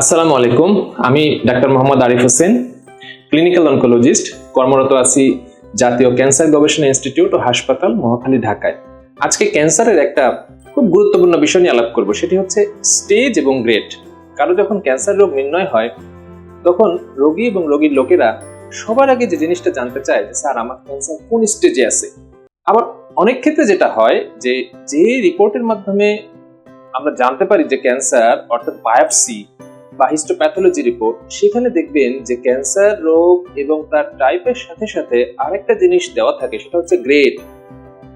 আসসালামু আলাইকুম, আমি doctor Mohammad Arif Hossain clinical oncologist কর্মরত আছি জাতীয় ক্যান্সার গবেষণা ইনস্টিটিউট ও হাসপাতাল মহাখালী ঢাকায়। আজকে ক্যান্সারের একটা খুব গুরুত্বপূর্ণ বিষয় নিয়ে আলাপ করব, সেটি হচ্ছে স্টেজ এবং গ্রেড কারও যখন ক্যান্সার রোগ নির্ণয় হয়, তখন রোগী এবং রোগীর লোকেরা সবার আগে যে জিনিসটা জানতে চায় যে, স্যার, আমার ক্যান্সার কোন স্টেজে আছে? আবার অনেক ক্ষেত্রে যেটা হয় যে যে রিপোর্টের মাধ্যমে আমরা জানতে পারি যে, ক্যান্সার অর্থাৎ বায়োপসি বা হিস্টোপ্যাথোলজি রিপোর্ট সেখানে দেখবেন যে ক্যান্সার রোগ এবং তার টাইপের সাথে সাথে আরেকটা জিনিস দেওয়া থাকে, সেটা হচ্ছে গ্রেড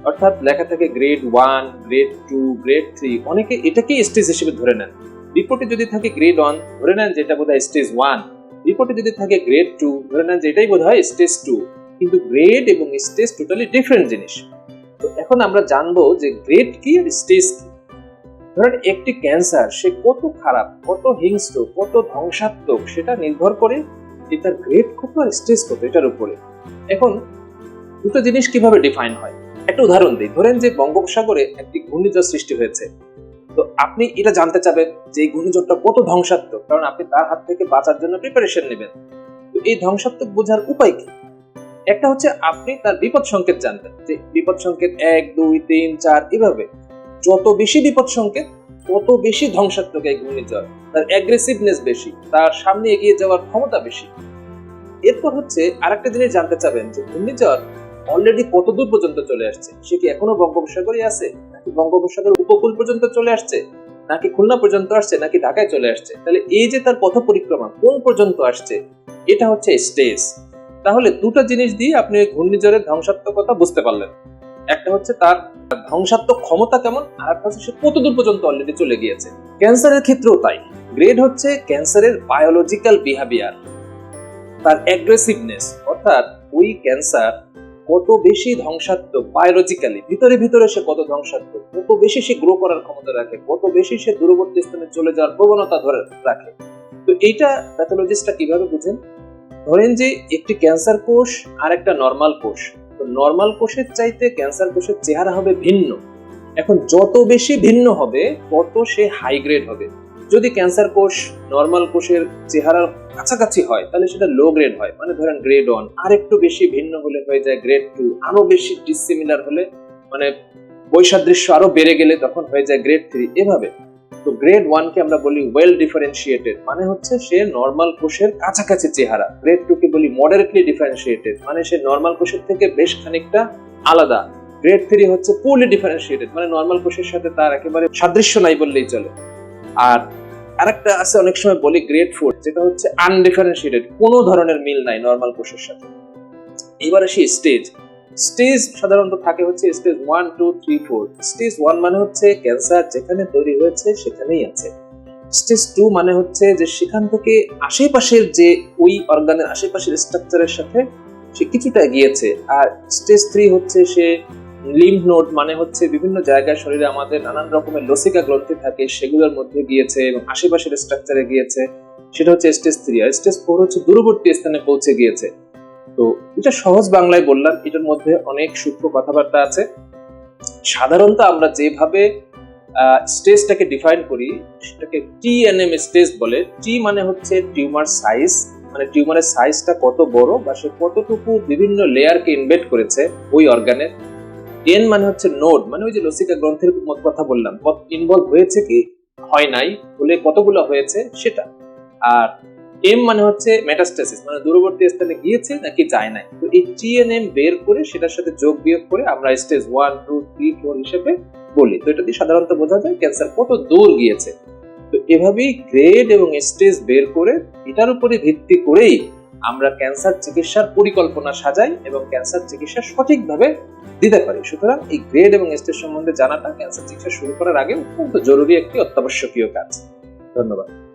অর্থাৎ লেখা থাকে grade one grade two grade three অনেকে এটাকেই স্টেজ হিসেবে ধরে নেন। রিপোর্টে যদি থাকে গ্রেড ওয়ান ধরে নেন যেটা বোধ হয় স্টেজ ওয়ান রিপোর্টে যদি থাকে গ্রেড টু ধরে নেন যে এটাই বোধ হয় স্টেজ টু কিন্তু গ্রেড এবং স্টেজ টোটালি ডিফারেন্ট জিনিস। তো এখন আমরা জানব যে গ্রেড কি আর স্টেজ কি। ধরেন একটি ক্যান্সার সে কত খারাপ, কত হিংস্র, কত ধ্বংসাত্মক, সেটা নির্ভর করে যে তার গ্রেড কত আর স্টেজ কত এটার উপরে। এখন দুটো জিনিস কীভাবে ডিফাইন হয়? একটা উদাহরণ দিই, ধরেন যে বঙ্গোপসাগরে একটি ঘূর্ণিঝড় সৃষ্টি হয়েছে। তো আপনি এটা জানতে চাবেন যে এই ঘূর্ণিঝড়টা কত ধ্বংসাত্মক, কারণ আপনি তার হাত থেকে বাঁচার জন্য প্রিপারেশন নেবেন। তো এই ধ্বংসাত্মক বোঝার উপায় কি? একটা হচ্ছে আপনি তার বিপদ সংকেত জানবেন, যে বিপদ সংকেত এক, দুই, তিন, চার, এভাবে। যত বেশি বিপদ সংকেত, তত বেশি ধ্বংসাত্মক এই ঘূর্ণিঝড়। তার অ্যাগ্রেসিভনেস বেশি, তার সামনে এগিয়ে যাওয়ার ক্ষমতা বেশি। এরপর হচ্ছে আরেকটা জিনিস জানতে চাবেন যে ঘূর্ণিঝড় অলরেডি কত দূর পর্যন্ত চলে আসছে? সে কি এখনও বঙ্গোপসাগরে আছে? নাকি বঙ্গোপসাগর উপকূল পর্যন্ত চলে আসছে? নাকি খুলনা পর্যন্ত আসছে? নাকি ঢাকায় চলে আসছে? তাহলে এই যে তার পথ পরিক্রমা কোন পর্যন্ত আসছে? এটা হচ্ছে স্টেজ তাহলে দুটো জিনিস দিয়ে আপনি ঘূর্ণিঝড়ের ধ্বংসাত্মকতা বুঝতে পারলেন। একটা হচ্ছে তার ধ্বংসাত্মক ক্ষমতা কেমন, আর একটা হচ্ছে সে কত দূর পর্যন্ত অলরেডি চলে গিয়েছে। ক্যান্সারের ক্ষেত্রেও তাই। গ্রেড হচ্ছে ক্যান্সারের বায়োলজিক্যাল বিহেভিয়ার তার অ্যাগ্রেসিভনেস অর্থাৎ ওই ক্যান্সার কত বেশি ধ্বংসাত্মক বায়োলজিক্যালি ভিতরে ভিতরে সে কত ধ্বংসাত্মক, কত বেশি সে গ্রো করার ক্ষমতা রাখে, কত বেশি সে দূরবর্তী স্থানে চলে যাওয়ার প্রবণতা ধরে রাখে। তো এইটা প্যাথোলজিস্টটা কীভাবে বুঝেন? ধরেন যে একটি ক্যান্সার কোষ আর একটা নর্মাল কোষ। তো নর্মাল কোষের চাইতে ক্যান্সার কোষের চেহারা হবে ভিন্ন। এখন যত বেশি ভিন্ন হবে, তত সে হাই গ্রেড হবে। যদি ক্যান্সার কোষ নর্মাল কোষের চেহারার কাছাকাছি হয়, তাহলে সেটা লো গ্রেড হয়। মানে ধরেন গ্রেড ওয়ান আর একটু বেশি ভিন্ন হলে হয়ে যায় গ্রেড টু আরও বেশি ডিসিমিলার হলে মানে বৈসাদৃশ্য আরও বেড়ে গেলে তখন হয়ে যায় গ্রেড থ্রি এভাবে তো গ্রেড ওয়ানকে আমরা বলি ওয়েল ডিফারেন্সিয়েটেড মানে হচ্ছে সে নর্মাল কোষের কাছাকাছি চেহারা। গ্রেড টু কে বলি মডারেটলি ডিফারেন্সিয়েটেড মানে সে নর্মাল কোষের থেকে বেশ খানিকটা আলাদা। গ্রেড থ্রি হচ্ছে পুরলি ডিফারেন্সিয়েটেড মানে নর্মাল কোষের সাথে তার একেবারে সাদৃশ্য নাই বললেই চলে। আর আরেকটা আছে অনেক সময় বলি গ্রেড ফোর যেটা হচ্ছে আনডিফারেন্সিয়েটেড কোনো ধরনের মিল নাই নর্মাল কোষের সাথে। এবার আসি স্টেজ স্টেজ সাধারণত থাকে হচ্ছে stage one, two, three, four. Stage one মানে হচ্ছে ক্যান্সার যেখানে তৈরি হয়েছে, সেখানেই আছে। স্টেজ টু মানে হচ্ছে যে সেখান থেকে আশেপাশের যে ওই অর্গানের আশেপাশের স্ট্রাকচারের সাথে সে কিছুটা গিয়েছে আর স্টেজ থ্রি হচ্ছে সে লিম্ফ নোড মানে হচ্ছে বিভিন্ন জায়গায় শরীরে আমাদের নানান রকমের লসিকা গ্রন্থি থাকে, সেগুলোর মধ্যে গিয়েছে এবং আশেপাশের স্ট্রাকচারে গিয়েছে। সেটা হচ্ছে স্টেজ থ্রি। আর স্টেজ ফোর হচ্ছে দূরবর্তী স্থানে পৌঁছে গিয়েছে। তো এটা সহজ বাংলায় বললাম, এটার মধ্যে অনেক সূক্ষ্ম কথাবার্তা আছে। সাধারণত আমরা যেভাবে স্টেজটাকে ডিফাইন করি, সেটাকে টি এন এম স্টেজ বলে। টি মানে হচ্ছে টিউমার সাইজ মানে টিউমারের সাইজটা কত বড় বা সে কতটুকু বিভিন্ন লেয়ারকে ইনভেট করেছে ওই অর্গানের এন মানে হচ্ছে নোড মানে ওই যে লসিকা গ্রন্থের মত কথা বললাম। ইনভলভ হয়েছে কি? হয় নাই বলে কতগুলো হয়েছে সেটা। আর এম মানে হচ্ছে মেটাস্টাসিস মানে দূরবর্তী স্থানে গিয়েছে নাকি যায় নাই। তো এই টিএনএম বের করে সেটার সাথে যোগ বিয়োগ করে আমরা stage one two three four হিসেবে বলি। তো এটা দিয়ে সাধারণত বোঝা যায় ক্যান্সার কত দূর গিয়েছে। তো এভাবেই গ্রেড এবং স্টেজ বের করে এটার উপরে ভিত্তি করেই আমরা ক্যান্সার চিকিৎসার পরিকল্পনা সাজাই এবং ক্যান্সার চিকিৎসা সঠিকভাবে দিতে পারি। সুতরাং এই গ্রেড এবং স্টেজ সম্বন্ধে জানাটা ক্যান্সার চিকিৎসা শুরু করার আগে অত্যন্ত জরুরি একটি অত্যাবশ্যকীয় কাজ। ধন্যবাদ।